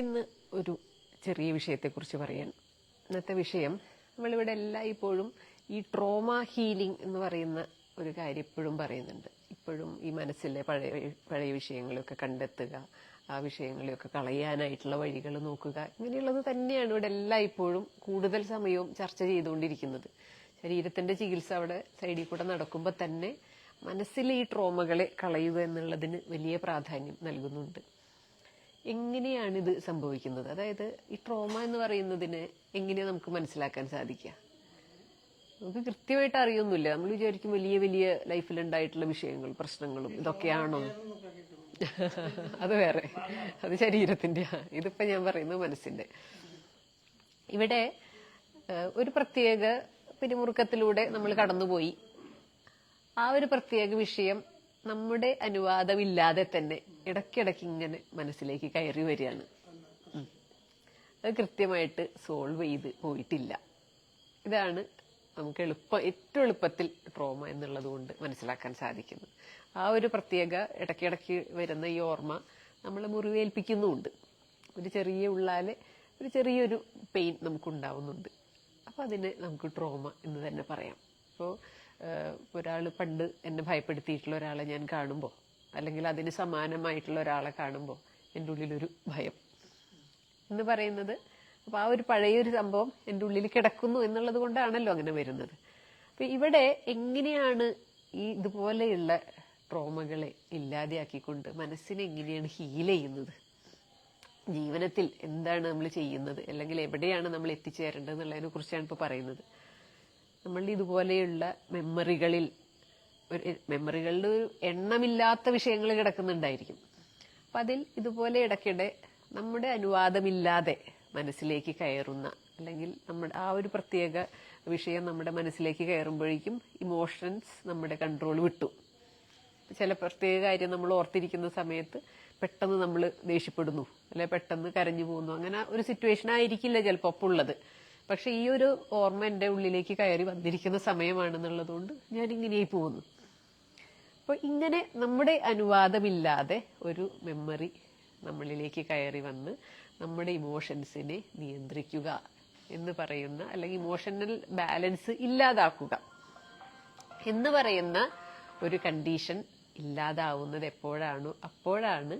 ഇന്ന് ഒരു ചെറിയ വിഷയത്തെക്കുറിച്ച് പറയാൻ. ഇന്നത്തെ വിഷയം നമ്മളിവിടെ എല്ലായ്പ്പോഴും ഈ ട്രോമ ഹീലിംഗ് എന്ന് പറയുന്ന ഒരു കാര്യം ഇപ്പോഴും പറയുന്നുണ്ട്. ഇപ്പോഴും ഈ മനസ്സിലെ പഴയ പഴയ വിഷയങ്ങളൊക്കെ കണ്ടെത്തുക ആ വിഷയങ്ങളെയൊക്കെ കളയാനായിട്ടുള്ള വഴികൾ നോക്കുക ഇങ്ങനെയുള്ളത് തന്നെയാണ് ഇവിടെ എല്ലായ്പ്പോഴും കൂടുതൽ സമയവും ചർച്ച ചെയ്തുകൊണ്ടിരിക്കുന്നത്. ശരീരത്തിന്റെ ചികിത്സ അവിടെ സൈഡിൽ കൂടെ നടക്കുമ്പോൾ തന്നെ മനസ്സിലെ ഈ ട്രോമകളെ കളയുക എന്നുള്ളതിന് വലിയ പ്രാധാന്യം നൽകുന്നുണ്ട്. എങ്ങനെയാണ് ഇത് സംഭവിക്കുന്നത്? അതായത് ഈ ട്രോമ എന്ന് പറയുന്നതിനെ എങ്ങനെയാ നമുക്ക് മനസ്സിലാക്കാൻ സാധിക്കുക? നമുക്ക് കൃത്യമായിട്ട് അറിയൊന്നുമില്ല. നമ്മൾ വിചാരിക്കും വലിയ വലിയ ലൈഫിൽ ഉണ്ടായിട്ടുള്ള വിഷയങ്ങൾ പ്രശ്നങ്ങളും ഇതൊക്കെയാണോ? അത് വേറെ. അത് ശരീരത്തിന്റെ ഇതിപ്പോ ഞാൻ പറയുന്നത് മനസ്സിന്റെ ഇവിടെ ഒരു പ്രത്യേക പിരിമുറുക്കത്തിലൂടെ നമ്മൾ കടന്നുപോയി. ആ ഒരു പ്രത്യേക വിഷയം നമ്മുടെ അനുവാദമില്ലാതെ തന്നെ ഇടയ്ക്കിടയ്ക്ക് ഇങ്ങനെ മനസ്സിലേക്ക് കയറി വരികയാണ്. അത് കൃത്യമായിട്ട് സോൾവ് ചെയ്ത് പോയിട്ടില്ല. ഇതാണ് നമുക്ക് എളുപ്പം ഏറ്റവും എളുപ്പത്തിൽ ട്രോമ എന്നുള്ളത് കൊണ്ട് മനസ്സിലാക്കാൻ സാധിക്കുന്നത്. ആ ഒരു പ്രത്യേക ഇടയ്ക്കിടയ്ക്ക് വരുന്ന ഈ ഓർമ്മ നമ്മളെ മുറിവേൽപ്പിക്കുന്നുമുണ്ട്. ഒരു ചെറിയ ഉള്ളാലെ ഒരു ചെറിയൊരു പെയിൻ നമുക്കുണ്ടാവുന്നുണ്ട്. അപ്പോൾ അതിന് നമുക്ക് ട്രോമ എന്ന് തന്നെ പറയാം. അപ്പോൾ ഒരാൾ പണ്ട് എന്നെ ഭയപ്പെടുത്തിയിട്ടുള്ള ഒരാളെ ഞാൻ കാണുമ്പോൾ അല്ലെങ്കിൽ അതിന് സമാനമായിട്ടുള്ള ഒരാളെ കാണുമ്പോൾ എന്റെ ഉള്ളിലൊരു ഭയം. എന്ന് പറയുന്നത് അപ്പോൾ ആ ഒരു പഴയൊരു സംഭവം എന്റെ ഉള്ളിൽ കിടക്കുന്നു എന്നുള്ളത് കൊണ്ടാണല്ലോ അങ്ങനെ വരുന്നത്. അപ്പൊ ഇവിടെ എങ്ങനെയാണ് ഈ ഇതുപോലെയുള്ള ട്രോമകളെ ഇല്ലാതെയാക്കിക്കൊണ്ട് മനസ്സിനെ എങ്ങനെയാണ് ഹീൽ ചെയ്യുന്നത്? ജീവനത്തിൽ എന്താണ് നമ്മൾ ചെയ്യുന്നത്? അല്ലെങ്കിൽ എവിടെയാണ് നമ്മൾ എത്തിച്ചേരേണ്ടത് എന്നുള്ളതിനെ കുറിച്ചാണ് ഇപ്പോൾ പറയുന്നത്. നമ്മൾ ഇതുപോലെയുള്ള മെമ്മറികളിൽ മെമ്മറികളിൽ ഒരു എണ്ണമില്ലാത്ത വിഷയങ്ങൾ കിടക്കുന്നുണ്ടായിരിക്കും. അപ്പം അതിൽ ഇതുപോലെ ഇടയ്ക്കിടെ നമ്മുടെ അനുവാദമില്ലാതെ മനസ്സിലേക്ക് കയറുന്ന അല്ലെങ്കിൽ നമ്മുടെ ആ ഒരു പ്രത്യേക വിഷയം നമ്മുടെ മനസ്സിലേക്ക് കയറുമ്പോഴേക്കും ഇമോഷൻസ് നമ്മുടെ കൺട്രോൾ വിട്ടു. ചില പ്രത്യേക കാര്യം നമ്മൾ ഓർത്തിരിക്കുന്ന സമയത്ത് പെട്ടെന്ന് നമ്മൾ ദേഷ്യപ്പെടുന്നു അല്ലെ പെട്ടെന്ന് കരഞ്ഞു പോകുന്നു. അങ്ങനെ ഒരു സിറ്റുവേഷൻ ആയിരിക്കില്ല ചിലപ്പോൾ ഉള്ളത്. പക്ഷെ ഈ ഒരു ഓർമ്മ എന്റെ ഉള്ളിലേക്ക് കയറി വന്നിരിക്കുന്ന സമയമാണെന്നുള്ളതുകൊണ്ട് ഞാൻ ഇങ്ങനെയായി പോകുന്നു. അപ്പോൾ ഇങ്ങനെ നമ്മുടെ അനുവാദമില്ലാതെ ഒരു മെമ്മറി നമ്മളിലേക്ക് കയറി വന്ന് നമ്മുടെ ഇമോഷൻസിനെ നിയന്ത്രിക്കുക എന്ന് പറയുന്ന അല്ലെങ്കിൽ ഇമോഷണൽ ബാലൻസ് ഇല്ലാതാക്കുക എന്ന് പറയുന്ന ഒരു കണ്ടീഷൻ ഇല്ലാതാവുന്നത് എപ്പോഴാണോ അപ്പോഴാണ്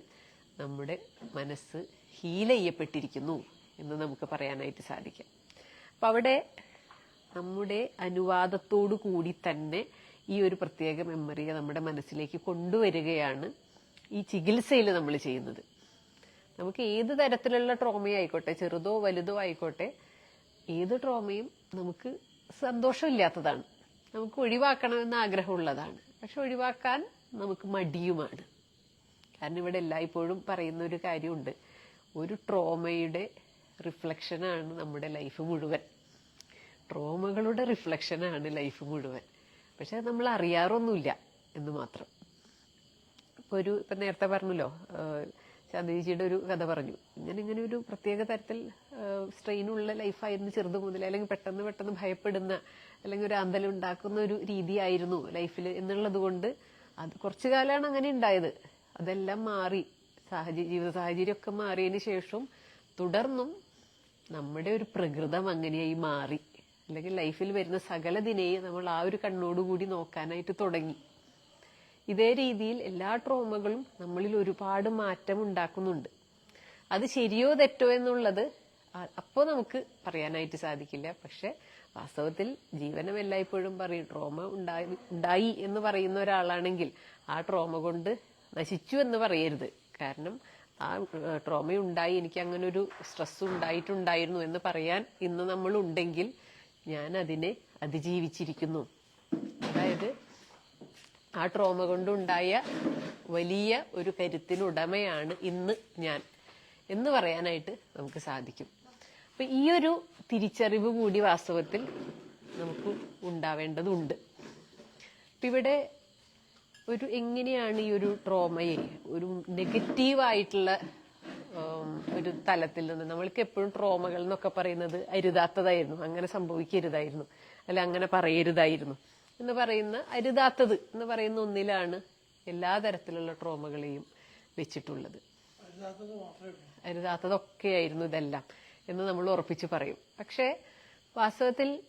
നമ്മുടെ മനസ്സ് ഹീൽ ചെയ്യപ്പെട്ടിരിക്കുന്നു എന്ന് നമുക്ക് പറയാനായിട്ട് സാധിക്കും. അപ്പൊ അവിടെ നമ്മുടെ അനുവാദത്തോടു കൂടി തന്നെ ഈ ഒരു പ്രത്യേക മെമ്മറിയെ നമ്മുടെ മനസ്സിലേക്ക് കൊണ്ടുവരികയാണ് ഈ ചികിത്സയിൽ നമ്മൾ ചെയ്യുന്നത്. നമുക്ക് ഏത് തരത്തിലുള്ള ട്രോമയായിക്കോട്ടെ ചെറുതോ വലുതോ ആയിക്കോട്ടെ ഏത് ട്രോമയും നമുക്ക് സന്തോഷമില്ലാത്തതാണ്. നമുക്ക് ഒഴിവാക്കണമെന്ന് ആഗ്രഹമുള്ളതാണ്. പക്ഷെ ഒഴിവാക്കാൻ നമുക്ക് മടിയുമാണ്. കാരണം ഇവിടെ എല്ലായ്പ്പോഴും പറയുന്ന ഒരു കാര്യമുണ്ട്. ഒരു ട്രോമയുടെ റിഫ്ലക്ഷനാണ് നമ്മുടെ ലൈഫ് മുഴുവൻ. ട്രോമകളുടെ റിഫ്ലക്ഷനാണ് ലൈഫ് മുഴുവൻ. പക്ഷെ നമ്മൾ അറിയാറൊന്നുമില്ല എന്ന് മാത്രം. ഇപ്പൊ ഒരു ഇപ്പൊ നേരത്തെ പറഞ്ഞല്ലോ ശാന്തിജിയുടെ ഒരു കഥ പറഞ്ഞു. ഇങ്ങനെ ഇങ്ങനെ ഒരു പ്രത്യേക തരത്തിൽ സ്ട്രെയിൻ സ്ട്രെയിനുള്ള ലൈഫായിരുന്നു ചെറുത് മുതൽ അല്ലെങ്കിൽ പെട്ടെന്ന് പെട്ടെന്ന് ഭയപ്പെടുന്ന അല്ലെങ്കിൽ ഒരു അന്തലം ഉണ്ടാക്കുന്ന ഒരു രീതിയായിരുന്നു ലൈഫിൽ എന്നുള്ളത് കൊണ്ട് അത് കുറച്ചു കാലമാണ് അങ്ങനെ ഉണ്ടായത്. അതെല്ലാം മാറി. സാഹചര്യ ജീവിത സാഹചര്യമൊക്കെ മാറിയതിന് ശേഷം തുടർന്നും നമ്മുടെ ഒരു പ്രകൃതം അങ്ങനെയായി മാറി. അല്ലെങ്കിൽ ലൈഫിൽ വരുന്ന സകലതിനെയും നമ്മൾ ആ ഒരു കണ്ണോടുകൂടി നോക്കാനായിട്ട് തുടങ്ങി. ഇതേ രീതിയിൽ എല്ലാ ട്രോമകളും നമ്മളിൽ ഒരുപാട് മാറ്റം ഉണ്ടാക്കുന്നുണ്ട്. അത് ശരിയോ തെറ്റോ എന്നുള്ളത് അപ്പോൾ നമുക്ക് പറയാനായിട്ട് സാധിക്കില്ല. പക്ഷെ വാസ്തവത്തിൽ ജീവനം എല്ലായ്പ്പോഴും പറയും ട്രോമ ഉണ്ടായി ഉണ്ടായി എന്ന് പറയുന്ന ഒരാളാണെങ്കിൽ ആ ട്രോമ കൊണ്ട് നശിച്ചു എന്ന് പറയരുത്. കാരണം ആ ട്രോമ ഉണ്ടായി എനിക്ക് അങ്ങനെ ഒരു സ്ട്രെസ് ഉണ്ടായിട്ടുണ്ടായിരുന്നു എന്ന് പറയാൻ ഇന്ന് നമ്മൾ ഉണ്ടെങ്കിൽ ഞാൻ അതിനെ അതിജീവിച്ചിരിക്കുന്നു. അതായത് ആ ട്രോമ കൊണ്ടുണ്ടായ വലിയ ഒരു കരുത്തിനുടമയാണ് ഇന്ന് ഞാൻ. എന്ന് പറയാനായിട്ട് നമുക്ക് സാധിക്കും. അപ്പൊ ഈ ഒരു തിരിച്ചറിവ് കൂടി വാസ്തവത്തിൽ നമുക്ക് ഉണ്ടാവേണ്ടതുണ്ട്. അപ്പൊ ഇവിടെ ഒരു എങ്ങനെയാണ് ഈ ഒരു ട്രോമയെ ഒരു നെഗറ്റീവായിട്ടുള്ള ഒരു തലത്തിൽ നിന്ന്. നമ്മൾക്ക് എപ്പോഴും ട്രോമകൾ എന്നൊക്കെ പറയുന്നത് അരുതാത്തതായിരുന്നു. അങ്ങനെ സംഭവിക്കരുതായിരുന്നു. അല്ല അങ്ങനെ പറയരുതായിരുന്നു. എന്ന് പറയുന്ന അരുതാത്തത് എന്ന് പറയുന്ന ഒന്നിലാണ് എല്ലാ തരത്തിലുള്ള ട്രോമകളെയും വെച്ചിട്ടുള്ളത്. അരുതാത്തതൊക്കെയായിരുന്നു ഇതെല്ലാം എന്ന് നമ്മൾ ഉറപ്പിച്ച് പറയും. പക്ഷേ വാസ്തവത്തിൽ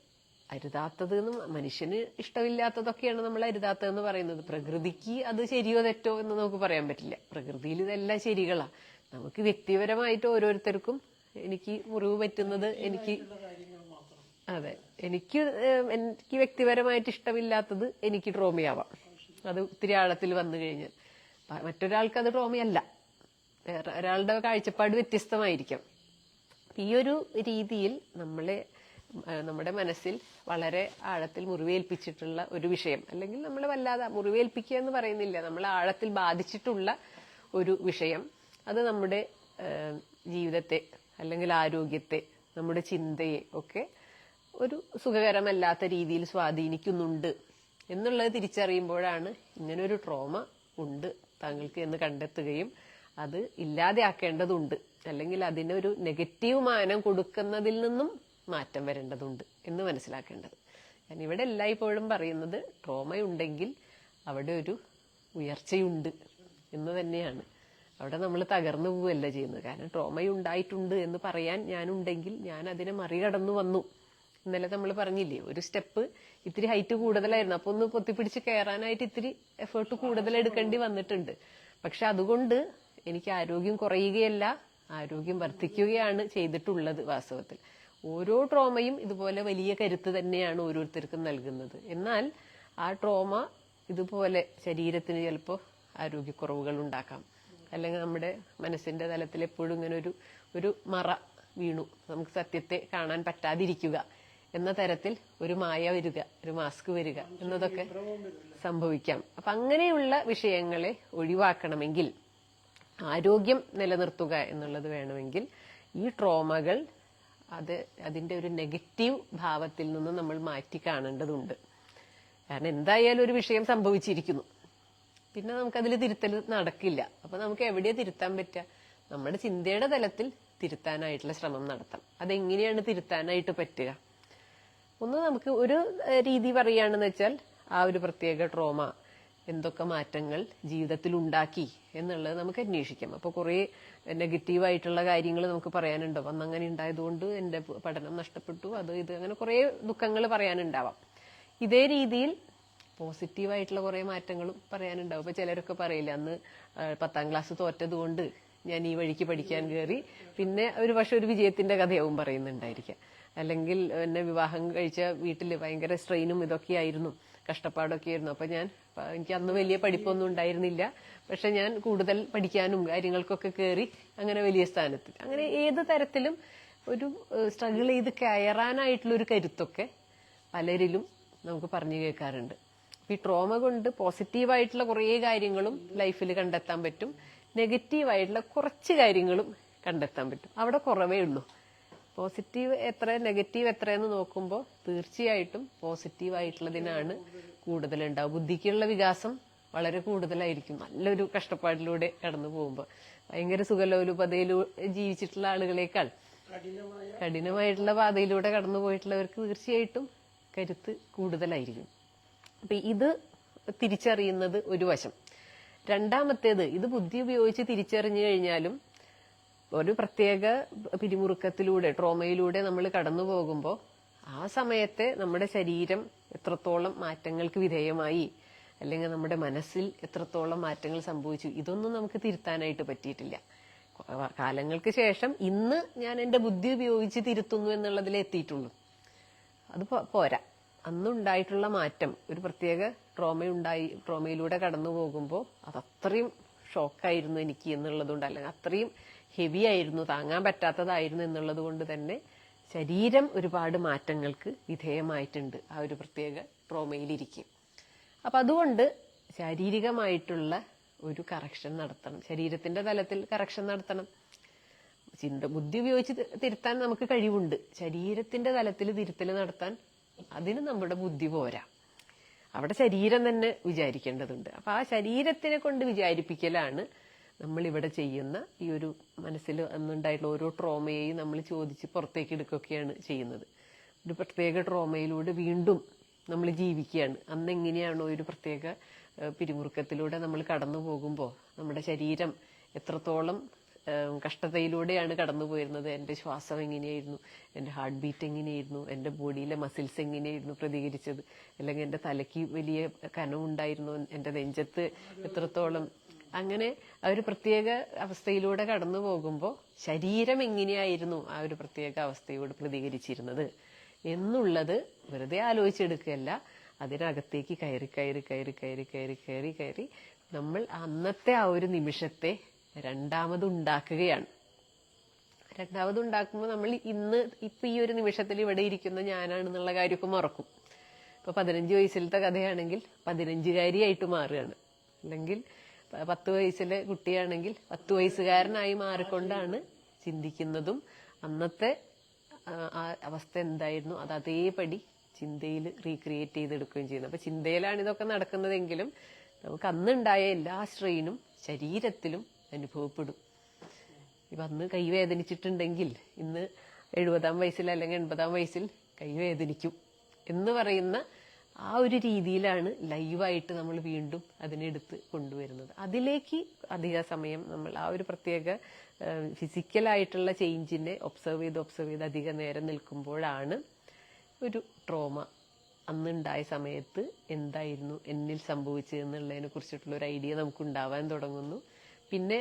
അരുതാത്തത് എന്ന് മനുഷ്യന് ഇഷ്ടമില്ലാത്തതൊക്കെയാണ് നമ്മൾ അരുതാത്തതെന്ന് പറയുന്നത്. പ്രകൃതിക്ക് അത് ശരിയോ തെറ്റോ എന്ന് നമുക്ക് പറയാൻ പറ്റില്ല. പ്രകൃതിയിൽ ഇതെല്ലാം ശരികളാ. നമുക്ക് വ്യക്തിപരമായിട്ട് ഓരോരുത്തർക്കും എനിക്ക് മുറിവ് പറ്റുന്നത് എനിക്ക് അതെ എനിക്ക് എനിക്ക് വ്യക്തിപരമായിട്ട് ഇഷ്ടമില്ലാത്തത് എനിക്ക് ട്രോമയാവാം അത് ഒത്തിരി ആഴത്തിൽ വന്നു കഴിഞ്ഞാൽ. മറ്റൊരാൾക്ക് അത് ട്രോമയല്ല വേറെ ഒരാളുടെ കാഴ്ചപ്പാട് വ്യത്യസ്തമായിരിക്കാം. ഈ ഒരു രീതിയിൽ നമ്മളെ നമ്മുടെ മനസ്സിൽ വളരെ ആഴത്തിൽ മുറിവേൽപ്പിച്ചിട്ടുള്ള ഒരു വിഷയം. അല്ലെങ്കിൽ നമ്മൾ വല്ലാതെ മുറിവേൽപ്പിക്കുക എന്ന് പറയുന്നില്ല. നമ്മൾ ആഴത്തിൽ ബാധിച്ചിട്ടുള്ള ഒരു വിഷയം. അത് നമ്മുടെ ജീവിതത്തെ അല്ലെങ്കിൽ ആരോഗ്യത്തെ നമ്മുടെ ചിന്തയെ ഒക്കെ ഒരു സുഖകരമല്ലാത്ത രീതിയിൽ സ്വാധീനിക്കുന്നുണ്ട് എന്നുള്ളത് തിരിച്ചറിയുമ്പോഴാണ് ഇങ്ങനൊരു ട്രോമ ഉണ്ട് താങ്കൾക്ക് എന്ന് കണ്ടെത്തുകയും അത് ഇല്ലാതെയാക്കേണ്ടതുണ്ട് അല്ലെങ്കിൽ അതിനൊരു നെഗറ്റീവ് മാനം കൊടുക്കുന്നതിൽ നിന്നും മാറ്റം വരേണ്ടതുണ്ട് എന്ന് മനസ്സിലാക്കേണ്ടത്. ഞാൻ ഇവിടെ എല്ലായ്പ്പോഴും പറയുന്നത് ട്രോമയുണ്ടെങ്കിൽ അവിടെ ഒരു ഉയർച്ചയുണ്ട് എന്ന് തന്നെയാണ്. അവിടെ നമ്മൾ തകർന്നു പോവല്ല ചെയ്യുന്നത്? കാരണം ട്രോമ ഉണ്ടായിട്ടുണ്ട് എന്ന് പറയാൻ ഞാനുണ്ടെങ്കിൽ ഞാൻ അതിനെ മറികടന്നു വന്നു. ഇന്നലെ നമ്മൾ പറഞ്ഞില്ലേ ഒരു സ്റ്റെപ്പ് ഇത്തിരി ഹൈറ്റ് കൂടുതലായിരുന്നു. അപ്പൊ ഒന്ന് പൊത്തിപ്പിടിച്ച് കയറാനായിട്ട് ഇത്തിരി എഫേർട്ട് കൂടുതൽ എടുക്കേണ്ടി വന്നിട്ടുണ്ട്. പക്ഷെ അതുകൊണ്ട് എനിക്ക് ആരോഗ്യം കുറയുകയല്ല ആരോഗ്യം വർദ്ധിക്കുകയാണ് ചെയ്തിട്ടുള്ളത് വാസ്തവത്തിൽ. ഓരോ ട്രോമയും ഇതുപോലെ വലിയ കരുത്ത് തന്നെയാണ് ഓരോരുത്തർക്കും നൽകുന്നത്. എന്നാൽ ആ ട്രോമ ഇതുപോലെ ശരീരത്തിന് ചിലപ്പോൾ ആരോഗ്യക്കുറവുകൾ ഉണ്ടാക്കാം. അല്ലെങ്കിൽ നമ്മുടെ മനസ്സിന്റെ തലത്തിൽ എപ്പോഴും ഇങ്ങനെ ഒരു ഒരു മറ വീണു. നമുക്ക് സത്യത്തെ കാണാൻ പറ്റാതിരിക്കുക എന്ന തരത്തിൽ ഒരു മായ വരിക ഒരു മാസ്ക് വരിക എന്നതൊക്കെ സംഭവിക്കാം. അപ്പൊ അങ്ങനെയുള്ള വിഷയങ്ങളെ ഒഴിവാക്കണമെങ്കിൽ ആരോഗ്യം നിലനിർത്തുക എന്നുള്ളത് വേണമെങ്കിൽ ഈ ട്രോമകൾ അത് അതിന്റെ ഒരു നെഗറ്റീവ് ഭാവത്തിൽ നിന്ന് നമ്മൾ മാറ്റി കാണേണ്ടതുണ്ട്. കാരണം എന്തായാലും ഒരു വിഷയം സംഭവിച്ചിരിക്കുന്നു. പിന്നെ നമുക്കതിൽ തിരുത്തൽ നടക്കില്ല. അപ്പൊ നമുക്ക് എവിടെയാ തിരുത്താൻ പറ്റുക നമ്മുടെ ചിന്തയുടെ തലത്തിൽ തിരുത്താനായിട്ടുള്ള ശ്രമം നടത്താം അതെങ്ങനെയാണ് തിരുത്താനായിട്ട് പറ്റുക? ഒന്ന് നമുക്ക് ഒരു രീതി പറയുകയാണെന്ന് വെച്ചാൽ ആ ഒരു പ്രത്യേക ട്രോമ എന്തൊക്കെ മാറ്റങ്ങൾ ജീവിതത്തിൽ ഉണ്ടാക്കി എന്നുള്ളത് നമുക്ക് അന്വേഷിക്കാം. അപ്പോൾ കുറേ നെഗറ്റീവായിട്ടുള്ള കാര്യങ്ങൾ നമുക്ക് പറയാനുണ്ടോ. അന്നങ്ങനെ ഉണ്ടായതുകൊണ്ട് എന്റെ പഠനം നഷ്ടപ്പെട്ടു അത് ഇത് അങ്ങനെ കുറേ ദുഃഖങ്ങൾ പറയാനുണ്ടാവാം. ഇതേ രീതിയിൽ പോസിറ്റീവായിട്ടുള്ള കുറേ മാറ്റങ്ങളും പറയാനുണ്ടാവും. ഇപ്പൊ ചിലരൊക്കെ പറയില്ല അന്ന് പത്താം ക്ലാസ് തോറ്റത് കൊണ്ട് ഞാൻ ഈ വഴിക്ക് പഠിക്കാൻ കയറി പിന്നെ ഒരു പക്ഷെ ഒരു വിജയത്തിന്റെ കഥയാവും പറയുന്നുണ്ടായിരിക്കാം. അല്ലെങ്കിൽ എന്നെ വിവാഹം കഴിച്ച വീട്ടിൽ ഭയങ്കര സ്ട്രെയിനും ഇതൊക്കെ ആയിരുന്നു. കഷ്ടപ്പാടൊക്കെ ആയിരുന്നു. അപ്പൊ ഞാൻ എനിക്ക് അന്ന് വലിയ പഠിപ്പൊന്നും ഉണ്ടായിരുന്നില്ല. പക്ഷെ ഞാൻ കൂടുതൽ പഠിക്കാനും കാര്യങ്ങൾക്കൊക്കെ കയറി അങ്ങനെ വലിയ സ്ഥാനത്ത്. അങ്ങനെ ഏത് തരത്തിലും ഒരു സ്ട്രഗിൾ ചെയ്ത് കയറാനായിട്ടുള്ള ഒരു കരുത്തൊക്കെ പലരിലും നമുക്ക് പറഞ്ഞു കേൾക്കാറുണ്ട്. ഈ ട്രോമ കൊണ്ട് പോസിറ്റീവായിട്ടുള്ള കുറേ കാര്യങ്ങളും ലൈഫിൽ കണ്ടെത്താൻ പറ്റും. നെഗറ്റീവായിട്ടുള്ള കുറച്ച് കാര്യങ്ങളും കണ്ടെത്താൻ പറ്റും. അവിടെ കുറവേ ഉള്ളൂ. പോസിറ്റീവ് എത്ര നെഗറ്റീവ് എത്രയെന്ന് നോക്കുമ്പോൾ തീർച്ചയായിട്ടും പോസിറ്റീവ് ആയിട്ടുള്ളതിനാണ് കൂടുതൽ ഉണ്ടാവും ബുദ്ധിക്കുള്ള വികാസം വളരെ കൂടുതലായിരിക്കും. നല്ലൊരു കഷ്ടപ്പാടിലൂടെ കടന്നു പോകുമ്പോൾ. ഭയങ്കര സുഖലോലുപതയിലൂടെ ജീവിച്ചിട്ടുള്ള ആളുകളെക്കാൾ കഠിനമായിട്ടുള്ള പാതയിലൂടെ കടന്നു പോയിട്ടുള്ളവർക്ക് തീർച്ചയായിട്ടും കരുത്ത് കൂടുതലായിരിക്കും. അപ്പൊ ഇത് തിരിച്ചറിയുന്നത് ഒരു വശം. രണ്ടാമത്തേത് ഇത് ബുദ്ധി ഉപയോഗിച്ച് തിരിച്ചറിഞ്ഞു കഴിഞ്ഞാലും ഒരു പ്രത്യേക പിരിമുറുക്കത്തിലൂടെ ട്രോമയിലൂടെ നമ്മൾ കടന്നു പോകുമ്പോൾ ആ സമയത്തെ നമ്മുടെ ശരീരം എത്രത്തോളം മാറ്റങ്ങൾക്ക് വിധേയമായി അല്ലെങ്കിൽ നമ്മുടെ മനസ്സിൽ എത്രത്തോളം മാറ്റങ്ങൾ സംഭവിച്ചു ഇതൊന്നും നമുക്ക് തിരുത്താനായിട്ട് പറ്റിയിട്ടില്ല. കാലങ്ങൾക്ക് ശേഷം ഇന്ന് ഞാൻ എന്റെ ബുദ്ധി ഉപയോഗിച്ച് തിരുത്തുന്നു എന്നുള്ളതിലേ എത്തിയിട്ടുള്ളൂ. അത് പോരാ. അന്നുണ്ടായിട്ടുള്ള മാറ്റം ഒരു പ്രത്യേക ട്രോമയുണ്ടായി ട്രോമയിലൂടെ കടന്നു പോകുമ്പോൾ അത് അത്രയും ഷോക്കായിരുന്നു എനിക്ക് എന്നുള്ളതുകൊണ്ട് അല്ലെങ്കിൽ അത്രയും ഹെവി ആയിരുന്നു താങ്ങാൻ പറ്റാത്തതായിരുന്നു എന്നുള്ളത് കൊണ്ട് തന്നെ ശരീരം ഒരുപാട് മാറ്റങ്ങൾക്ക് വിധേയമായിട്ടുണ്ട് ആ ഒരു പ്രത്യേക ട്രോമയിലിരിക്കും. അപ്പൊ അതുകൊണ്ട് ശാരീരികമായിട്ടുള്ള ഒരു കറക്ഷൻ നടത്തണം. ശരീരത്തിന്റെ തലത്തിൽ കറക്ഷൻ നടത്തണം. ചിന്ത ബുദ്ധി ഉപയോഗിച്ച് തിരുത്താൻ നമുക്ക് കഴിവുണ്ട്. ശരീരത്തിന്റെ തലത്തിൽ തിരുത്തൽ നടത്താൻ അതിന് നമ്മുടെ ബുദ്ധി പോരാ. അവിടെ ശരീരം തന്നെ വിചാരിക്കേണ്ടതുണ്ട്. അപ്പൊ ആ ശരീരത്തിനെ കൊണ്ട് വിചാരിപ്പിക്കലാണ് നമ്മൾ ഇവിടെ ചെയ്യുന്ന ഈ ഒരു മനസ്സിൽ അന്നുണ്ടായിട്ടുള്ള ഓരോ ട്രോമയെയും നമ്മൾ ചോദിച്ച് പുറത്തേക്ക് എടുക്കുകയൊക്കെയാണ് ചെയ്യുന്നത്. ഒരു പ്രത്യേക ട്രോമയിലൂടെ വീണ്ടും നമ്മൾ ജീവിക്കുകയാണ്. അന്ന് എങ്ങനെയാണോ ഒരു പ്രത്യേക പിരിമുറുക്കത്തിലൂടെ നമ്മൾ കടന്നു പോകുമ്പോൾ നമ്മുടെ ശരീരം എത്രത്തോളം കഷ്ടതയിലൂടെയാണ് കടന്നു പോയിരുന്നത്. എന്റെ ശ്വാസം എങ്ങനെയായിരുന്നു? എന്റെ ഹാർട്ട് ബീറ്റ് എങ്ങനെയായിരുന്നു? എന്റെ ബോഡിയിലെ മസിൽസ് എങ്ങനെയായിരുന്നു പ്രതികരിച്ചത്? അല്ലെങ്കിൽ എന്റെ തലയ്ക്ക് വലിയ കനമുണ്ടായിരുന്നു? എന്റെ നെഞ്ചത്ത് എത്രത്തോളം? അങ്ങനെ ആ ഒരു പ്രത്യേക അവസ്ഥയിലൂടെ കടന്നു പോകുമ്പോൾ ശരീരം എങ്ങനെയായിരുന്നു ആ ഒരു പ്രത്യേക അവസ്ഥയോട് പ്രതികരിച്ചിരുന്നത്? എന്നുള്ളത് വെറുതെ ആലോചിച്ചെടുക്കുകയല്ല. അതിനകത്തേക്ക് കയറി കയറി കയറി കയറി കയറി കയറി കയറി നമ്മൾ അന്നത്തെ ആ ഒരു നിമിഷത്തെ രണ്ടാമത് ഉണ്ടാക്കുകയാണ് രണ്ടാമത് ഉണ്ടാക്കുമ്പോൾ നമ്മൾ ഇന്ന് ഇപ്പൊ ഈ ഒരു നിമിഷത്തിൽ ഇവിടെ ഇരിക്കുന്ന ഞാനാണെന്നുള്ള കാര്യമൊക്കെ മറക്കും. ഇപ്പൊ പതിനഞ്ച് വയസ്സിലത്തെ കഥയാണെങ്കിൽ പതിനഞ്ചുകാരിയായിട്ട് മാറുകയാണ്. അല്ലെങ്കിൽ പത്ത് വയസ്സിലെ കുട്ടിയാണെങ്കിൽ പത്ത് വയസ്സുകാരനായി മാറിക്കൊണ്ടാണ് ചിന്തിക്കുന്നതും അന്നത്തെ ആ, അവസ്ഥ എന്തായിരുന്നു അത് അതേപടി ചിന്തയിൽ റീക്രിയേറ്റ് ചെയ്തെടുക്കുകയും ചെയ്യുന്നത് അപ്പൊ ചിന്തയിലാണ് ഇതൊക്കെ നടക്കുന്നതെങ്കിലും നമുക്ക് അന്നുണ്ടായ എല്ലാ സ്ട്രെയിനും ശരീരത്തിലും അനുഭവപ്പെടും. ഇപ്പൊ അന്ന് കൈ വേദനിച്ചിട്ടുണ്ടെങ്കിൽ ഇന്ന് എഴുപതാം വയസ്സിൽ അല്ലെങ്കിൽ എൺപതാം വയസ്സിൽ കൈ വേദനിക്കും എന്ന് പറയുന്ന ആ ഒരു രീതിയിലാണ് ലൈവായിട്ട് നമ്മൾ വീണ്ടും അതിനെടുത്ത് കൊണ്ടുവരുന്നത്. അതിലേക്ക് അധിക സമയം നമ്മൾ ആ ഒരു പ്രത്യേക ഫിസിക്കലായിട്ടുള്ള ചേഞ്ചിനെ ഒബ്സർവ് ചെയ്ത് ഒബ്സർവ് ചെയ്ത് അധിക നേരം നിൽക്കുമ്പോഴാണ് ഒരു ട്രോമ അന്നുണ്ടായ സമയത്ത് എന്തായിരുന്നു എന്നിൽ സംഭവിച്ചതെന്നുള്ളതിനെ കുറിച്ചിട്ടുള്ള ഒരു ഐഡിയ നമുക്ക് ഉണ്ടാവാൻ തുടങ്ങുന്നു. പിന്നെ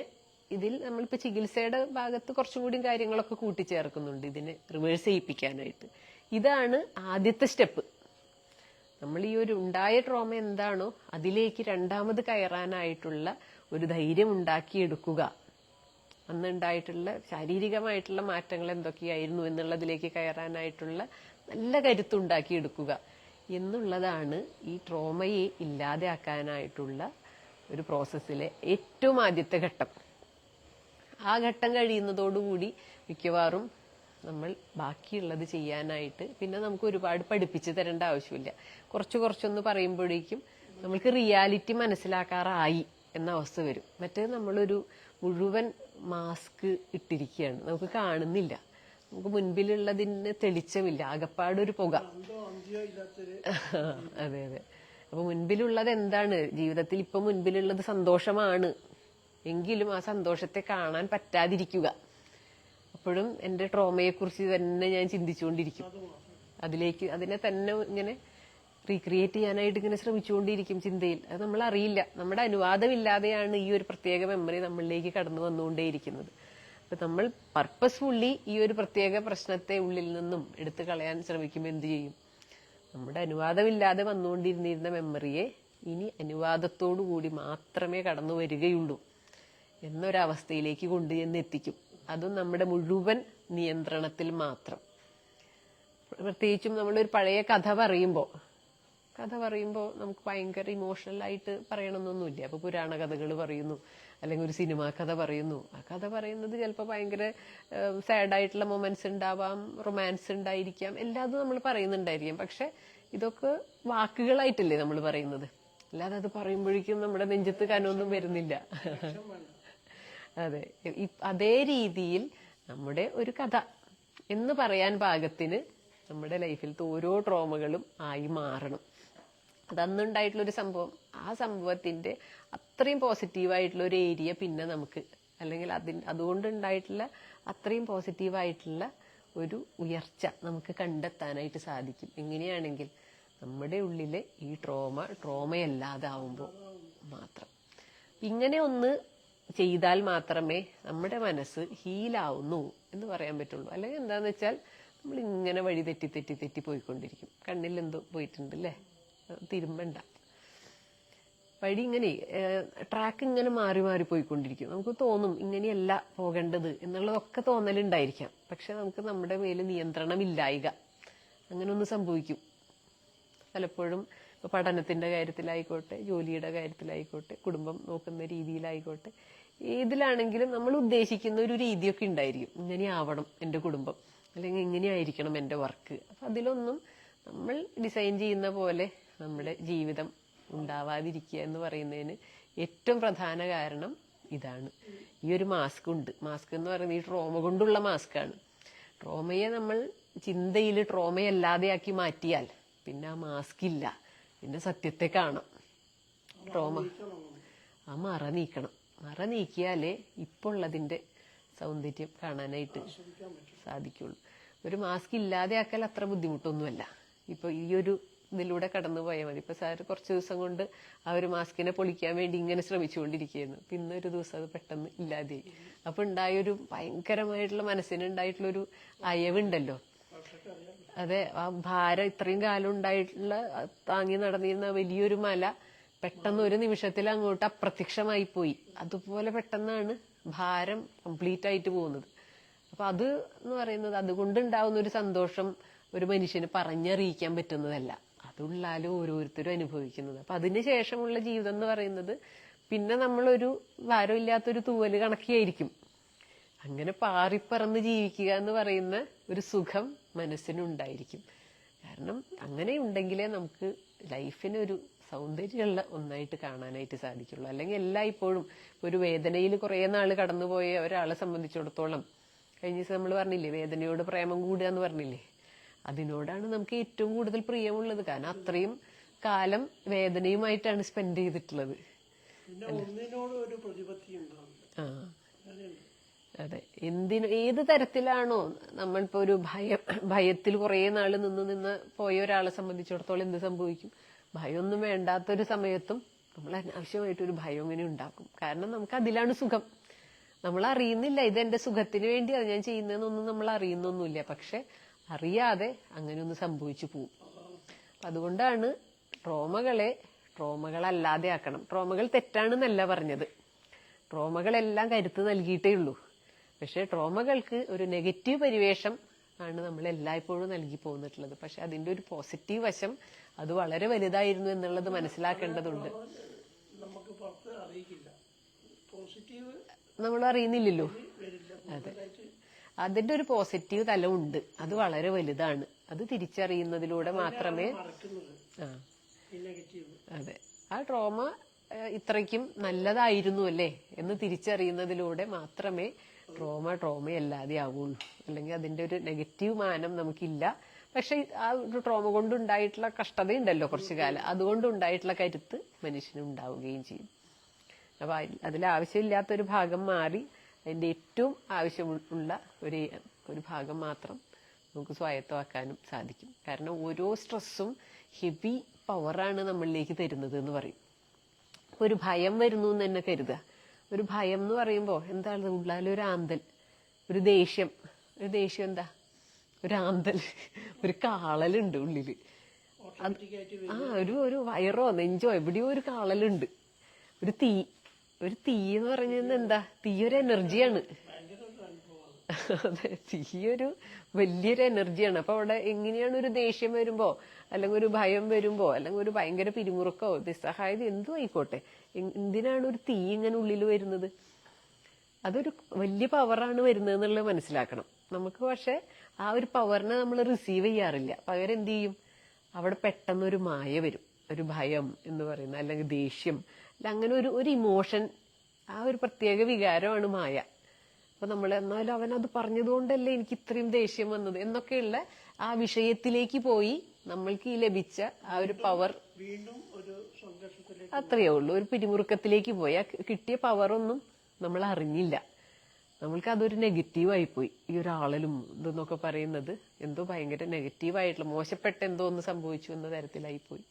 ഇതിൽ നമ്മളിപ്പോൾ ചികിത്സയുടെ ഭാഗത്ത് കുറച്ചും കൂടി കാര്യങ്ങളൊക്കെ കൂട്ടിച്ചേർക്കുന്നുണ്ട് ഇതിനെ റിവേഴ്സ് ചെയ്യിപ്പിക്കാനായിട്ട്. ഇതാണ് ആദ്യത്തെ സ്റ്റെപ്പ് നമ്മൾ ഈ ഒരു ഉണ്ടായ ട്രോമ എന്താണോ അതിലേക്ക് രണ്ടാമത് കയറാനായിട്ടുള്ള ഒരു ധൈര്യം ഉണ്ടാക്കിയെടുക്കുക. അന്നുണ്ടായിട്ടുള്ള ശാരീരികമായിട്ടുള്ള മാറ്റങ്ങൾ എന്തൊക്കെയായിരുന്നു എന്നുള്ളതിലേക്ക് കയറാനായിട്ടുള്ള നല്ല കരുത്തുണ്ടാക്കിയെടുക്കുക എന്നുള്ളതാണ് ഈ ട്രോമയെ ഇല്ലാതെയാക്കാനായിട്ടുള്ള ഒരു പ്രോസസ്സിലെ ഏറ്റവും ആദ്യത്തെ ഘട്ടം. ആ ഘട്ടം കഴിയുന്നതോടുകൂടി മിക്കവാറും നമ്മൾ ബാക്കിയുള്ളത് ചെയ്യാനായിട്ട് പിന്നെ നമുക്ക് ഒരുപാട് പഠിപ്പിച്ചു തരേണ്ട ആവശ്യമില്ല. കുറച്ച് കുറച്ചൊന്ന് പറയുമ്പോഴേക്കും നമ്മൾക്ക് റിയാലിറ്റി മനസ്സിലാക്കാറായി എന്ന അവസ്ഥ വരും. മറ്റേ നമ്മളൊരു മുഴുവൻ മാസ്ക് ഇട്ടിരിക്കുകയാണ്. നമുക്ക് കാണുന്നില്ല. നമുക്ക് മുൻപിലുള്ളതിന് തെളിച്ചമില്ല. ആകപ്പാടൊരു പുക. അതെ അതെ. അപ്പൊ മുൻപിലുള്ളത് എന്താണ്? ജീവിതത്തിൽ ഇപ്പൊ മുൻപിലുള്ളത് സന്തോഷമാണ്. എങ്കിലും ആ സന്തോഷത്തെ കാണാൻ പറ്റാതിരിക്കുക. അപ്പോഴും എന്റെ ട്രോമയെ കുറിച്ച് തന്നെ ഞാൻ ചിന്തിച്ചുകൊണ്ടിരിക്കും. അതിലേക്ക് അതിനെ തന്നെ ഇങ്ങനെ റീക്രിയേറ്റ് ചെയ്യാനായിട്ട് ഇങ്ങനെ ശ്രമിച്ചുകൊണ്ടിരിക്കും ചിന്തയിൽ. അത് നമ്മൾ അറിയില്ല. നമ്മുടെ അനുവാദമില്ലാതെയാണ് ഈ ഒരു പ്രത്യേക മെമ്മറി നമ്മളിലേക്ക് കടന്നു വന്നുകൊണ്ടേയിരിക്കുന്നത്. അപ്പൊ നമ്മൾ പർപ്പസ്ഫുള്ളി ഈ ഒരു പ്രത്യേക പ്രശ്നത്തെ ഉള്ളിൽ നിന്നും എടുത്തു കളയാൻ ശ്രമിക്കുമ്പോൾ എന്ത് ചെയ്യും? നമ്മുടെ അനുവാദമില്ലാതെ വന്നുകൊണ്ടിരുന്നിരുന്ന മെമ്മറിയെ ഇനി അനുവാദത്തോടു കൂടി മാത്രമേ കടന്നു വരികയുള്ളൂ എന്നൊരവസ്ഥയിലേക്ക് കൊണ്ടുചെന്ന് എത്തിക്കും. അതും നമ്മുടെ മുഴുവൻ നിയന്ത്രണത്തിൽ മാത്രം. പ്രത്യേകിച്ചും നമ്മളൊരു പഴയ കഥ പറയുമ്പോൾ കഥ പറയുമ്പോൾ നമുക്ക് ഭയങ്കര ഇമോഷണൽ ആയിട്ട് പറയണമെന്നൊന്നുമില്ല അപ്പോൾ പുരാണ കഥകൾ പറയുന്നു. അല്ലെങ്കിൽ ഒരു സിനിമ കഥ പറയുന്നു. ആ കഥ പറയുന്നത് ചിലപ്പോൾ ഭയങ്കര സാഡായിട്ടുള്ള മൊമെന്റ്സ് ഉണ്ടാവാം റൊമാൻസ് ഉണ്ടായിരിക്കാം. എല്ലാതും നമ്മൾ പറയുന്നുണ്ടായിരിക്കാം. പക്ഷെ ഇതൊക്കെ വാക്കുകളായിട്ടല്ലേ നമ്മൾ പറയുന്നത്. അല്ലാതെ അത് പറയുമ്പോഴേക്കും നമ്മുടെ നെഞ്ചത്ത് കനൊന്നും വരുന്നില്ല. അതെ. അതേ രീതിയിൽ നമ്മുടെ ഒരു കഥ എന്ന് പറയാൻ പാകത്തിന് നമ്മുടെ ലൈഫിലത്തെ ഓരോ ട്രോമകളും ആയി മാറണം. അത് അന്നുണ്ടായിട്ടുള്ള ഒരു സംഭവം. ആ സംഭവത്തിന്റെ അത്രയും പോസിറ്റീവായിട്ടുള്ള ഒരു ഏരിയ പിന്നെ നമുക്ക്. അല്ലെങ്കിൽ അതിന് അതുകൊണ്ടുണ്ടായിട്ടുള്ള അത്രയും പോസിറ്റീവായിട്ടുള്ള ഒരു ഉയർച്ച നമുക്ക് കണ്ടെത്താനായിട്ട് സാധിക്കും. എങ്ങനെയാണെങ്കിൽ നമ്മുടെ ഉള്ളിലെ ഈ ട്രോമ ട്രോമയല്ലാതാവുമ്പോൾ മാത്രം. ഇങ്ങനെ ഒന്ന് ചെയ്താൽ മാത്രമേ നമ്മുടെ മനസ്സ് ഹീലാവുന്നു എന്ന് പറയാൻ പറ്റുള്ളൂ. അല്ലെങ്കിൽ എന്താന്ന് വെച്ചാൽ നമ്മൾ ഇങ്ങനെ വഴി തെറ്റി തെറ്റി തെറ്റി പോയിക്കൊണ്ടിരിക്കും. കണ്ണിൽ എന്തോ പോയിട്ടുണ്ട് അല്ലേ? തിരുമ്പണ്ട. വഴി ഇങ്ങനെ ട്രാക്ക് ഇങ്ങനെ മാറി മാറി പോയിക്കൊണ്ടിരിക്കും. നമുക്ക് തോന്നും ഇങ്ങനെയല്ല പോകേണ്ടത് എന്നുള്ളതൊക്കെ തോന്നലുണ്ടായിരിക്കാം. പക്ഷെ നമുക്ക് നമ്മുടെ മേൽ നിയന്ത്രണമില്ലായിക അങ്ങനെ ഒന്ന് സംഭവിക്കും. പലപ്പോഴും പഠനത്തിന്റെ കാര്യത്തിലായിക്കോട്ടെ ജോലിയുടെ കാര്യത്തിലായിക്കോട്ടെ കുടുംബം നോക്കുന്ന രീതിയിലായിക്കോട്ടെ ഏതിലാണെങ്കിലും നമ്മൾ ഉദ്ദേശിക്കുന്ന ഒരു രീതിയൊക്കെ ഉണ്ടായിരിക്കും. ഇങ്ങനെ ആവണം എന്റെ കുടുംബം. അല്ലെങ്കിൽ ഇങ്ങനെയായിരിക്കണം എന്റെ വർക്ക്. അപ്പൊ അതിലൊന്നും നമ്മൾ ഡിസൈൻ ചെയ്യുന്ന പോലെ നമ്മുടെ ജീവിതം ഉണ്ടാവാതിരിക്കുക എന്ന് പറയുന്നതിന് ഏറ്റവും പ്രധാന കാരണം ഇതാണ്. ഈ ഒരു മാസ്ക് ഉണ്ട്. മാസ്ക് എന്ന് പറയുന്നത് ഈ ട്രോമ കൊണ്ടുള്ള മാസ്കാണ് ട്രോമയെ നമ്മൾ ചിന്തയിൽ ട്രോമയല്ലാതെയാക്കി മാറ്റിയാൽ പിന്നെ ആ മാസ്ക് ഇല്ല. പിന്നെ സത്യത്തെ കാണാം. ട്രോമ ആ മറ നീക്കണം. മറ നീക്കിയാലേ ഇപ്പോൾ ഉള്ളതിന്റെ സൗന്ദര്യം കാണാനായിട്ട് സാധിക്കുള്ളൂ. ഒരു മാസ്ക് ഇല്ലാതെയാക്കൽ അത്ര ബുദ്ധിമുട്ടൊന്നുമല്ല. ഇപ്പൊ ഈ ഒരു ഇതിലൂടെ കടന്നു പോയാൽ മതി. ഇപ്പൊ സാർ കുറച്ച് ദിവസം കൊണ്ട് ആ ഒരു മാസ്കിനെ പൊളിക്കാൻ വേണ്ടി ഇങ്ങനെ ശ്രമിച്ചുകൊണ്ടിരിക്കുകയായിരുന്നു. പിന്നെ ഒരു ദിവസം അത് പെട്ടെന്ന് ഇല്ലാതെയായി അപ്പൊ ഉണ്ടായൊരു ഭയങ്കരമായിട്ടുള്ള മനസ്സിനുണ്ടായിട്ടുള്ള ഒരു അയവുണ്ടല്ലോ. അതെ ആ ഭാരം ഇത്രയും കാലം ഉണ്ടായിട്ടുള്ള താങ്ങി നടന്നിരുന്ന വലിയൊരു മല പെട്ടെന്ന് ഒരു നിമിഷത്തിൽ അങ്ങോട്ട് അപ്രത്യക്ഷമായി പോയി. അതുപോലെ പെട്ടെന്നാണ് ഭാരം കംപ്ലീറ്റ് ആയിട്ട് പോകുന്നത്. അപ്പൊ അത് എന്ന് പറയുന്നത് അതുകൊണ്ട് ഉണ്ടാവുന്ന ഒരു സന്തോഷം ഒരു മനുഷ്യന് പറഞ്ഞറിയിക്കാൻ പറ്റുന്നതല്ല. അതുള്ളാലും ഓരോരുത്തരും അനുഭവിക്കുന്നത്. അപ്പൊ അതിന് ശേഷമുള്ള ജീവിതം എന്ന് പറയുന്നത് പിന്നെ നമ്മളൊരു ഭാരമില്ലാത്തൊരു തൂവൽ കണക്കിയായിരിക്കും. അങ്ങനെ പാറിപ്പറന്ന് ജീവിക്കുക എന്ന് പറയുന്ന ഒരു സുഖം മനസ്സിനുണ്ടായിരിക്കും. കാരണം അങ്ങനെ ഉണ്ടെങ്കിലേ നമുക്ക് ലൈഫിനൊരു സൗന്ദര്യമുള്ള ഒന്നായിട്ട് കാണാനായിട്ട് സാധിക്കുള്ളൂ. അല്ലെങ്കിൽ എല്ലായ്പ്പോഴും ഒരു വേദനയിൽ കുറേ നാൾ കടന്നുപോയ ഒരാളെ സംബന്ധിച്ചിടത്തോളം കഴിഞ്ഞ ദിവസം നമ്മൾ പറഞ്ഞില്ലേ വേദനയോട് പ്രേമം കൂടുക എന്ന് പറഞ്ഞില്ലേ? അതിനോടാണ് നമുക്ക് ഏറ്റവും കൂടുതൽ പ്രിയമുള്ളത്. കാരണം അത്രയും കാലം വേദനയുമായിട്ടാണ് സ്പെൻഡ് ചെയ്തിട്ടുള്ളത്. ആ. അതെ. എന്തിന് ഏത് തരത്തിലാണോ നമ്മളിപ്പോ ഒരു ഭയം ഭയത്തിൽ കുറേ നാൾ നിന്ന് നിന്ന് പോയ ഒരാളെ സംബന്ധിച്ചിടത്തോളം എന്ത് സംഭവിക്കും? ഭയമൊന്നും വേണ്ടാത്തൊരു സമയത്തും നമ്മൾ അനാവശ്യമായിട്ടൊരു ഭയം ഇങ്ങനെ ഉണ്ടാക്കും. കാരണം നമുക്ക് അതിലാണ് സുഖം. നമ്മൾ അറിയുന്നില്ല ഇത് എന്റെ സുഖത്തിന് വേണ്ടിയാണ് ഞാൻ ചെയ്യുന്നതെന്നൊന്നും നമ്മൾ അറിയുന്നൊന്നുമില്ല പക്ഷെ അറിയാതെ അങ്ങനെ ഒന്ന് സംഭവിച്ചു പോവും. അപ്പൊ അതുകൊണ്ടാണ് ട്രോമകളെ ട്രോമകളല്ലാതെ ആക്കണം. ട്രോമകൾ തെറ്റാണെന്നല്ല പറഞ്ഞത്. ട്രോമകളെല്ലാം കരുത്ത് നൽകിയിട്ടേ ഉള്ളൂ. പക്ഷെ ട്രോമകൾക്ക് ഒരു നെഗറ്റീവ് പരിവേഷം ആണ് നമ്മൾ എല്ലായ്പ്പോഴും നൽകി പോന്നിട്ടുള്ളത്. പക്ഷെ അതിന്റെ ഒരു പോസിറ്റീവ് വശം അത് വളരെ വലുതായിരുന്നു എന്നുള്ളത് മനസ്സിലാക്കേണ്ടതുണ്ട്. നമ്മൾ അറിയുന്നില്ലല്ലോ. അതെ. അതിന്റെ ഒരു പോസിറ്റീവ് തലം ഉണ്ട്. അത് വളരെ വലുതാണ്. അത് തിരിച്ചറിയുന്നതിലൂടെ മാത്രമേ അതെ ആ. ട്രോമ ഇത്രയ്ക്കും നല്ലതായിരുന്നു അല്ലേ? എന്ന് തിരിച്ചറിയുന്നതിലൂടെ മാത്രമേ ട്രോമ ട്രോമയല്ലാതെ ആവുള്ളൂ അല്ലെങ്കിൽ അതിന്റെ ഒരു നെഗറ്റീവ് മാനം നമുക്കില്ല. പക്ഷെ ആ ഒരു ട്രോമ കൊണ്ടുണ്ടായിട്ടുള്ള കഷ്ടതയുണ്ടല്ലോ കുറച്ചു കാലം അതുകൊണ്ടുണ്ടായിട്ടുള്ള കരുത്ത് മനുഷ്യന് ഉണ്ടാവുകയും ചെയ്യും. അപ്പൊ അതിലാവശ്യമില്ലാത്തൊരു അതിൽ ആവശ്യമില്ലാത്തൊരു ഭാഗം മാറി അതിന്റെ ഏറ്റവും ആവശ്യമുള്ള ഒരു ഒരു ഭാഗം മാത്രം നമുക്ക് സ്വായത്തമാക്കാനും സാധിക്കും. കാരണം ഓരോ സ്ട്രെസ്സും ഹെവി പവറാണ് നമ്മളിലേക്ക് തരുന്നത് എന്ന് പറയും. ഒരു ഭയം വരുന്നു എന്ന് തന്നെ കരുതുക. ഒരു ഭയം എന്ന് പറയുമ്പോൾ എന്താണ് ഉള്ളാലൊരു ആന്തൽ ഒരു ദേഷ്യം. ഒരു ദേഷ്യം എന്താ? ഒരു ആന്തൽ ഒരു കാളലുണ്ട് ഉള്ളിൽ ആ ഒരു ഒരു വയറോ നെഞ്ചോ എവിടെയോ ഒരു കാളലുണ്ട്. ഒരു തീ ഒരു തീ എന്ന് പറഞ്ഞത് എന്താ? തീ ഒരു എനർജിയാണ്. അതെ തീയൊരു വലിയൊരു എനർജിയാണ്. അപ്പൊ അവിടെ എങ്ങനെയാണ് ഒരു ദേഷ്യം വരുമ്പോ അല്ലെങ്കിൽ ഒരു ഭയം വരുമ്പോ അല്ലെങ്കിൽ ഒരു ഭയങ്കര പിരിമുറുക്കോ നിസ്സഹായത എന്തും ആയിക്കോട്ടെ. എന്തിനാണ് ഒരു തീ ഇങ്ങനെ ഉള്ളിൽ വരുന്നത്? അതൊരു വലിയ പവറാണ് വരുന്നത് എന്നുള്ളത് മനസ്സിലാക്കണം. നമുക്ക് പക്ഷെ ആ ഒരു പവറിനെ നമ്മൾ റിസീവ് ചെയ്യാറില്ല. പകരം എന്ത് ചെയ്യും? അവിടെ പെട്ടെന്നൊരു മായ വരും. ഒരു ഭയം എന്ന് പറയുന്ന അല്ലെങ്കിൽ ദേഷ്യം. അങ്ങനെ ഒരു ഒരു ഇമോഷൻ ആ ഒരു പ്രത്യേക വികാരമാണ് മായ. അപ്പൊ നമ്മൾ എന്നാലും അവൻ അത് പറഞ്ഞതുകൊണ്ടല്ലേ എനിക്ക് ഇത്രയും ദേഷ്യം വന്നത് എന്നൊക്കെയുള്ള ആ വിഷയത്തിലേക്ക് പോയി നമ്മൾക്ക് ഈ ലഭിച്ച ആ ഒരു പവർ അത്രയേ ഉള്ളൂ. ഒരു പിരിമുറുക്കത്തിലേക്ക് പോയി. ആ കിട്ടിയ പവറൊന്നും നമ്മൾ അറിഞ്ഞില്ല. നമ്മൾക്ക് അതൊരു നെഗറ്റീവായി പോയി. ഈ ഒരാളിലും ഇതെന്നൊക്കെ പറയുന്നത് എന്തോ ഭയങ്കര നെഗറ്റീവ് ആയിട്ടുള്ള മോശപ്പെട്ട എന്തോ ഒന്ന് സംഭവിച്ചു എന്ന തരത്തിലായി പോയി.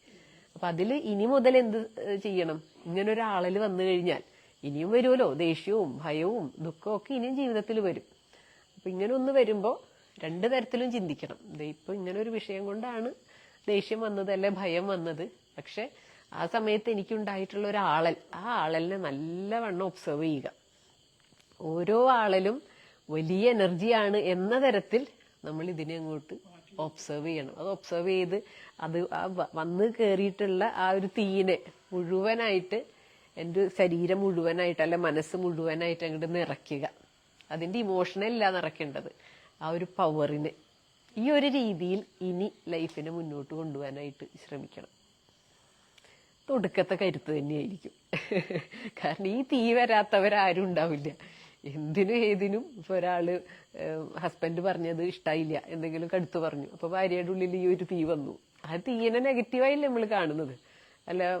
അപ്പൊ അതിൽ ഇനി മുതൽ എന്ത് ചെയ്യണം? ഇങ്ങനെ ഒരു ആളൽ വന്നു കഴിഞ്ഞാൽ ഇനിയും വരുമല്ലോ ദേഷ്യവും ഭയവും ദുഃഖവും ഒക്കെ ഇനിയും ജീവിതത്തിൽ വരും. അപ്പൊ ഇങ്ങനെ ഒന്ന് വരുമ്പോ രണ്ട് തരത്തിലും ചിന്തിക്കണം. ഇപ്പൊ ഇങ്ങനെ ഒരു വിഷയം കൊണ്ടാണ് ദേഷ്യം വന്നത് അല്ലെ ഭയം വന്നത്. പക്ഷെ ആ സമയത്ത് എനിക്കുണ്ടായിട്ടുള്ള ഒരു ആളൽ ആ ആളലിനെ നല്ലവണ്ണം ഒബ്സർവ് ചെയ്യുക. ഓരോ ആളലും വലിയ എനർജിയാണ് എന്ന തരത്തിൽ നമ്മൾ ഇതിനെ അങ്ങോട്ട് ഒബ്സർവ് ചെയ്യണം. അത് ഒബ്സർവ് ചെയ്ത് അത് ആ വന്ന് കയറിയിട്ടുള്ള ആ ഒരു തീയിനെ മുഴുവനായിട്ട് എന്റെ ശരീരം മുഴുവനായിട്ട് അല്ലെ മനസ്സ് മുഴുവനായിട്ട് അങ്ങോട്ട് നിറയ്ക്കുക. അതിന്റെ ഇമോഷനല്ല നിറയ്ക്കേണ്ടത്. ആ ഒരു പവറിന് ഈ ഒരു രീതിയിൽ ഇനി ലൈഫിനെ മുന്നോട്ട് കൊണ്ടുപോകാനായിട്ട് ശ്രമിക്കണം. ഒടുക്കത്തെ കരുത്ത് തന്നെയായിരിക്കും. കാരണം ഈ തീ വരാത്തവരാരും ഉണ്ടാവില്ല. എന്തിനും ഏതിനും ഇപ്പൊ ഒരാൾ ഹസ്ബൻഡ് പറഞ്ഞത് ഇഷ്ടായില്ല എന്തെങ്കിലും കടുത്ത് പറഞ്ഞു. അപ്പൊ ഭാര്യയുടെ ഉള്ളിൽ ഈ ഒരു തീ വന്നു. ആ തീയനെ നെഗറ്റീവായില്ലേ നമ്മൾ കാണുന്നത്? അല്ല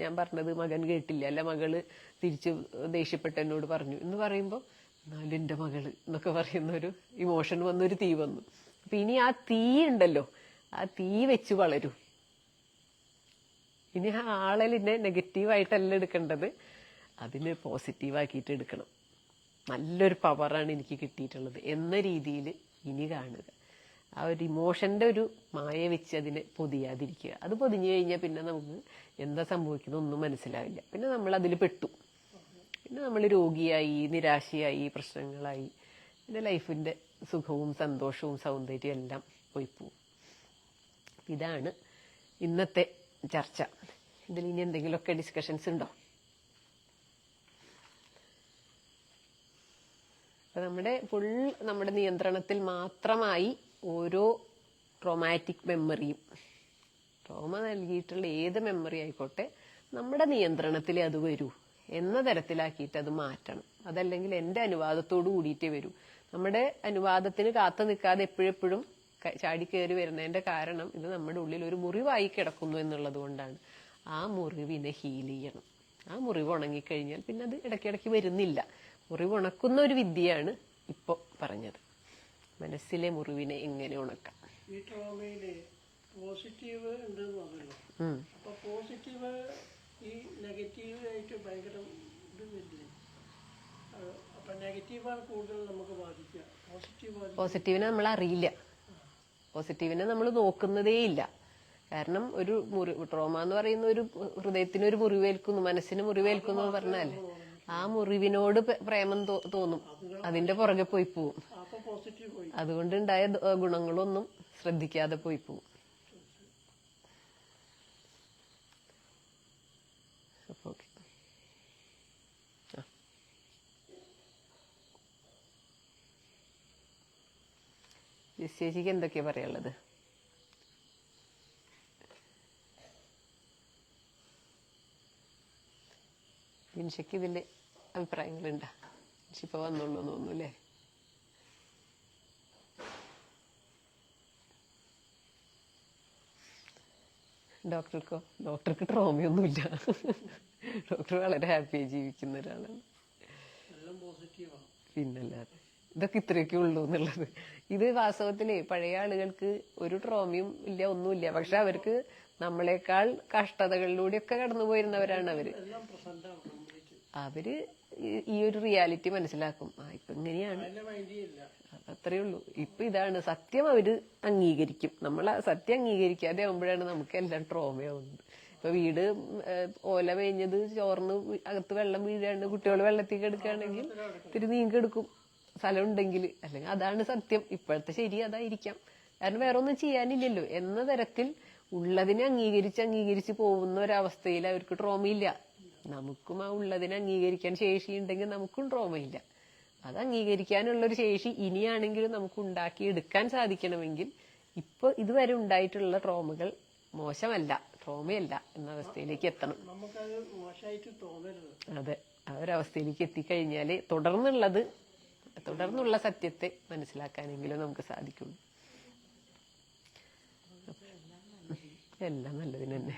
ഞാൻ പറഞ്ഞത് മകൻ കേട്ടില്ല. അല്ല മകൾ തിരിച്ച് ദേഷ്യപ്പെട്ട് എന്നോട് പറഞ്ഞു. എന്ന് പറയുമ്പോൾ എന്നാലും എന്റെ മകൾ എന്നൊക്കെ പറയുന്ന ഒരു ഇമോഷൻ വന്നൊരു തീ വന്നു. അപ്പൊ ഇനി ആ തീ ഉണ്ടല്ലോ ആ തീ വെച്ച് വളരൂ. ഇനി ആ ആളലിനെ നെഗറ്റീവായിട്ടല്ല എടുക്കേണ്ടത്. അതിനെ പോസിറ്റീവാക്കിയിട്ട് എടുക്കണം. നല്ലൊരു പവറാണ് എനിക്ക് കിട്ടിയിട്ടുള്ളത് എന്ന രീതിയിൽ ഇനി കാണുക. ആ ഒരു ഇമോഷന്റെ ഒരു മായ വെച്ച് അതിനെ പൊതിയാതിരിക്കുക. അത് പൊതിഞ്ഞു കഴിഞ്ഞാൽ പിന്നെ നമുക്ക് എന്താ സംഭവിക്കുന്നത് ഒന്നും മനസ്സിലാവില്ല. പിന്നെ നമ്മൾ അതിൽ പെട്ടു. പിന്നെ നമ്മൾ രോഗിയായി നിരാശയായി പ്രശ്നങ്ങളായി. പിന്നെ ലൈഫിന്റെ സുഖവും സന്തോഷവും സൗന്ദര്യവും എല്ലാം പോയി പോവും. ഇതാണ് ഇന്നത്തെ ചർച്ച. ഇതിൽ ഇനി എന്തെങ്കിലുമൊക്കെ ഡിസ്കഷൻസ് ഉണ്ടോ? നമ്മുടെ ഫുൾ നമ്മുടെ നിയന്ത്രണത്തിൽ മാത്രമായി ഓരോ ട്രോമാറ്റിക് മെമ്മറിയും ട്രോമ നൽകിയിട്ടുള്ള ഏത് മെമ്മറി ആയിക്കോട്ടെ നമ്മുടെ നിയന്ത്രണത്തിൽ അത് വരൂ. എന്ന തരത്തിലാക്കിയിട്ട് അത് മാറ്റണം. അതല്ലെങ്കിൽ എന്റെ അനുവാദത്തോട് കൂടിയിട്ടേ വരൂ. നമ്മുടെ അനുവാദത്തിന് കാത്തു നിൽക്കാതെ എപ്പോഴെപ്പോഴും ചാടി കയറി വരുന്നതിന്റെ കാരണം ഇത് നമ്മുടെ ഉള്ളിൽ ഒരു മുറിവായി കിടക്കുന്നു എന്നുള്ളത് കൊണ്ടാണ്. ആ മുറിവിനെ ഹീൽ ചെയ്യണം. ആ മുറിവ് ഉണങ്ങിക്കഴിഞ്ഞാൽ പിന്നെ അത് ഇടയ്ക്കിടയ്ക്ക് വരുന്നില്ല. മുറിവ് ഉണക്കുന്ന ഒരു വിദ്യയാണ് ഇപ്പൊ പറഞ്ഞത്. മനസ്സിലെ മുറിവിനെ എങ്ങനെ ഉണക്കാം. ഈ ട്രോമയിൽ പോസിറ്റീവ് ഉണ്ട് എന്ന് പറഞ്ഞല്ലോ അപ്പൊ പോസിറ്റീവ് ഈ നെഗറ്റീവ് ആയിട്ട് ഭയങ്കര അപ്പൊ നെഗറ്റീവാണ് കൂടുതൽ നമുക്ക് ബാധിക്കുക. പോസിറ്റീവ് പോസിറ്റീവിനെ നമ്മൾ അറിയില്ല. പോസിറ്റീവിനെ നമ്മൾ നോക്കുന്നതേ ഇല്ല. കാരണം ഒരു മുറി ട്രോമ എന്ന് പറയുന്ന ഒരു ഹൃദയത്തിന് ഒരു മുറിവേൽക്കുന്നു മനസ്സിന് മുറിവേൽക്കുന്നു എന്ന് പറഞ്ഞാലേ. ആ മുറിവിനോട് പ്രേമം തോന്നും. അതിന്റെ പുറകെ പോയി പോവും. അതുകൊണ്ട് അതുകൊണ്ടുണ്ടായ ഗുണങ്ങളൊന്നും ശ്രദ്ധിക്കാതെ പോയി പോവും. ഓക്കെ. ചേച്ചിക്ക് എന്തൊക്കെയാ പറയാനുള്ളത്? വിൻഷയ്ക്ക് ഇതിൽ അഭിപ്രായങ്ങളുണ്ടാ. ഇപ്പൊ വന്നുള്ളൂ എന്ന് തോന്നുന്നു അല്ലേ? ഡോക്ടർക്കോ? ഡോക്ടർക്ക് ട്രോമയൊന്നുമില്ല. ഡോക്ടർ വളരെ ഹാപ്പിയായി ജീവിക്കുന്ന ഒരാളാണ്. പിന്നല്ലാതെ. ഇതൊക്കെ ഇത്രയൊക്കെ ഉള്ളൂ എന്നുള്ളത്. ഇത് വാസ്തവത്തിലേ പഴയ ആളുകൾക്ക് ഒരു ട്രോമയും ഇല്ല ഒന്നുമില്ല. പക്ഷെ അവർക്ക് നമ്മളെക്കാൾ കഷ്ടതകളിലൂടെയൊക്കെ കടന്നുപോയിരുന്നവരാണ് അവർ. എല്ലാം പ്രസന്റാണ് കംപ്ലീറ്റ് അവർ ഈ- ഒരു റിയാലിറ്റി മനസ്സിലാക്കും. ആ ഇപ്പൊ ഇങ്ങനെയാണ്. അത്രേ ഉള്ളൂ. ഇപ്പൊ ഇതാണ്. സത്യം അവർ അംഗീകരിക്കും. നമ്മൾ സത്യം അംഗീകരിക്കാതെ ആവുമ്പോഴാണ് നമുക്ക് എല്ലാം ട്രോമയാവുന്നത്. ഇപ്പൊ വീട് ഓല മേഞ്ഞത് ചോർന്ന് അകത്ത് വെള്ളം വീഴാണ്ട് കുട്ടികൾ വെള്ളത്തിൽ കിടക്കുകയാണെങ്കിൽ ഇത്തിരി നീങ്കെടുക്കും സ്ഥലം ഉണ്ടെങ്കിൽ. അല്ലെങ്കിൽ അതാണ് സത്യം. ഇപ്പോഴത്തെ ശരി അതായിരിക്കാം. കാരണം വേറെ ഒന്നും ചെയ്യാനില്ലല്ലോ. എന്ന തരത്തിൽ ഉള്ളതിനെ അംഗീകരിച്ച് അംഗീകരിച്ച് പോകുന്ന ഒരവസ്ഥയിൽ അവർക്ക് ട്രോമയില്ല. നമുക്കും ആ ഉള്ളതിനെ അംഗീകരിക്കാൻ ശേഷിയുണ്ടെങ്കിൽ നമുക്കും ട്രോമയില്ല അത് അംഗീകരിക്കാനുള്ള ഒരു ശേഷി ഇനിയാണെങ്കിലും നമുക്ക് ഉണ്ടാക്കിയെടുക്കാൻ സാധിക്കണമെങ്കിൽ ഇപ്പൊ ഇതുവരെ ഉണ്ടായിട്ടുള്ള ട്രോമകൾ മോശമല്ല ട്രോമയല്ല എന്ന അവസ്ഥയിലേക്ക് എത്തണം. അതെ ആ ഒരവസ്ഥയിലേക്ക് എത്തിക്കഴിഞ്ഞാൽ തുടർന്നുള്ളത് തുടർന്നുള്ള സത്യത്തെ മനസ്സിലാക്കാനെങ്കിലും നമുക്ക് സാധിക്കുള്ളൂ. എല്ലാം നല്ലതിന് തന്നെ.